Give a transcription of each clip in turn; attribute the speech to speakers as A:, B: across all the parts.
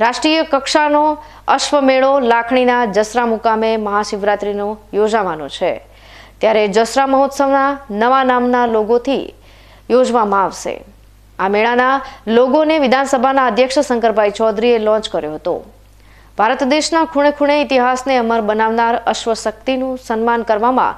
A: રાષ્ટ્રીય કક્ષાનો અશ્વમેળો લાખણીના જસરા મુકામે મહાશિવરાત્રિનો યોજાવાનો છે. ત્યારે જસરા મહોત્સવના નવા નામના લોગોથી યોજવામાં આવશે. આ મેળાના લોગોને વિધાનસભાના અધ્યક્ષ શંકરભાઈ ચૌધરીએ લોન્ચ કર્યો હતો. ભારત દેશના ખૂણે ખૂણે ઇતિહાસને અમર બનાવનાર અશ્વશક્તિનું સન્માન કરવામાં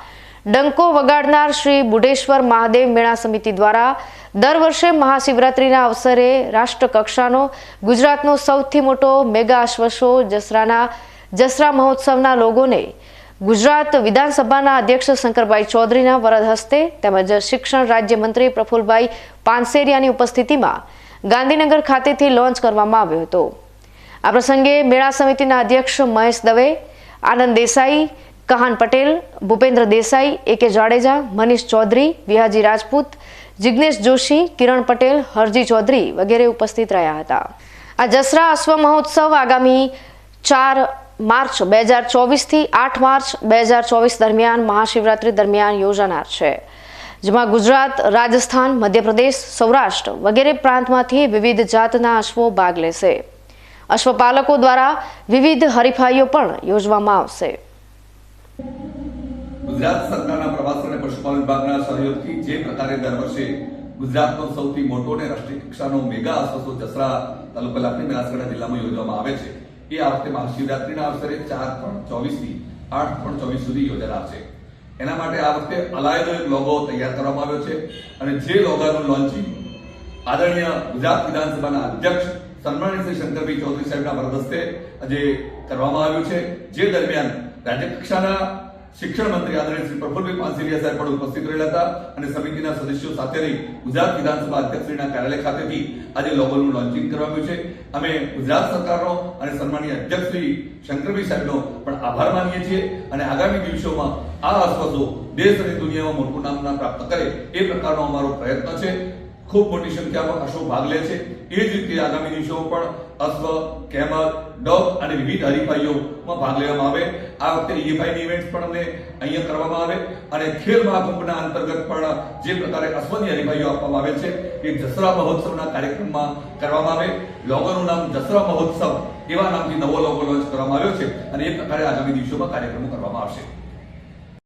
A: ડંકો વગાડનાર શ્રી બુઢેશ્વર મહાદેવ મેળા સમિતિ દ્વારા દર વર્ષે મહાશિવરાત્રિના અવસરે રાષ્ટ્રકક્ષાનો, ગુજરાતનો સૌથી મોટો મેગા અશ્વશો જસરાના, જસરા મહોત્સવના લોગોને ગુજરાત વિધાનસભાના અધ્યક્ષ શંકરભાઈ ચૌધરીના વરદ હસ્તે તેમજ શિક્ષણ રાજ્યમંત્રી પ્રફુલભાઈ પાનસેરિયાની ઉપસ્થિતિમાં ગાંધીનગર ખાતેથી લોન્ચ કરવામાં આવ્યો હતો. આ પ્રસંગે મેળા સમિતિના અધ્યક્ષ મહેશ દવે, આનંદ દેસાઈ કહાન પટેલ, ભૂપેન્દ્ર દેસાઈ એ કે જાડેજા, મનીષ ચૌધરી, વિહાજી રાજપૂત જિજ્ઞેશ જોશી, કિરણ પટેલ, હરજી ચૌધરી વગેરે ઉપસ્થિત રહ્યા હતા. આ જસરા અશ્વ મહોત્સવ આગામી ચાર માર્ચ બે હજાર ચોવીસથી આઠ માર્ચ બે હજાર ચોવીસ દરમિયાન મહાશિવરાત્રિ દરમિયાન યોજાનાર છે. જેમાં ગુજરાત, રાજસ્થાન, મધ્યપ્રદેશ, સૌરાષ્ટ્ર વગેરે પ્રાંતમાંથી વિવિધ જાતના અશ્વો ભાગ લેશે. અશ્વપાલકો દ્વારા વિવિધ હરીફાઈઓ પણ યોજવામાં આવશે.
B: ગુજરાત સરકારના પ્રવાસન અને પશુપાલન વિભાગના સહયોગથી જે પ્રકારે દર વર્ષે ગુજરાતનો સૌથી મોટો અને રાષ્ટ્રીય કક્ષાનો મેગા આસોસો જસરા તાલુકા લાખની બનાસકાંઠા જિલ્લામાં યોજવામાં આવે છે. એ આ વખતે મહાશિવરાત્રીના અવસરે ચાર પણ ચોવીસથી આઠ પણ ચોવીસ સુધી યોજાનાર છે. એના માટે આ વખતે અલાયદો એક લોગો તૈયાર કરવામાં આવ્યો છે અને જે લોગાનું લોન્ચિંગ આદરણીય ગુજરાત વિધાનસભાના અધ્યક્ષ સન્માનિત શ્રી શંકરભાઈ ચૌધરી સાહેબના વરદસ્તે આજે કરવામાં આવ્યું છે. જે દરમિયાન રાજ્ય કક્ષાના શિક્ષણ મંત્રી આદરણીય શ્રી પ્રફુલભાઈ પાનસેરિયા સાહેબ પણ ઉપસ્થિત રહેલા હતા અને સમિતિના સદસ્યો સાથે રહી ગુજરાત વિધાનસભા અધ્યક્ષશ્રીના કાર્યાલય ખાતેથી આજે લોગોનું લોન્ચિંગ કરવામાં છે. અમે ગુજરાત સરકારનો અને સન્માનીય અધ્યક્ષ શ્રી શંકરભાઈ સાહેબનો પણ આભાર માનીએ છીએ અને આગામી દિવસોમાં આ આશ્વાસો દેશ અને દુનિયામાં મોટું નામના પ્રાપ્ત કરે એ પ્રકારનો અમારો પ્રયત્ન છે. ખૂબ મોટી સંખ્યામાં અશ્વો ભાગ લે છે. એ જ રીતે આગામી દિવસોમાં પણ અશ્વ કેમર ડોગ અને વિવિધ હરીફાઈઓમાં ભાગ લેવામાં આવે. આ વખતે ઈએફઆઈની ઇવેન્ટ પણ અમને અહીંયા કરવામાં આવે અને ખેલ મહાકુંભના અંતર્ગત પણ જે પ્રકારે અશ્વની હરીફાઈઓ આપવામાં આવે છે, એ દસરા મહોત્સવના કાર્યક્રમમાં કરવામાં આવે. લોગોનું નામ દસરા મહોત્સવ એવા નામથી નવો લોગો લોન્ચ કરવામાં આવ્યો છે અને એ પ્રકારે આગામી દિવસોમાં કાર્યક્રમો કરવામાં આવશે.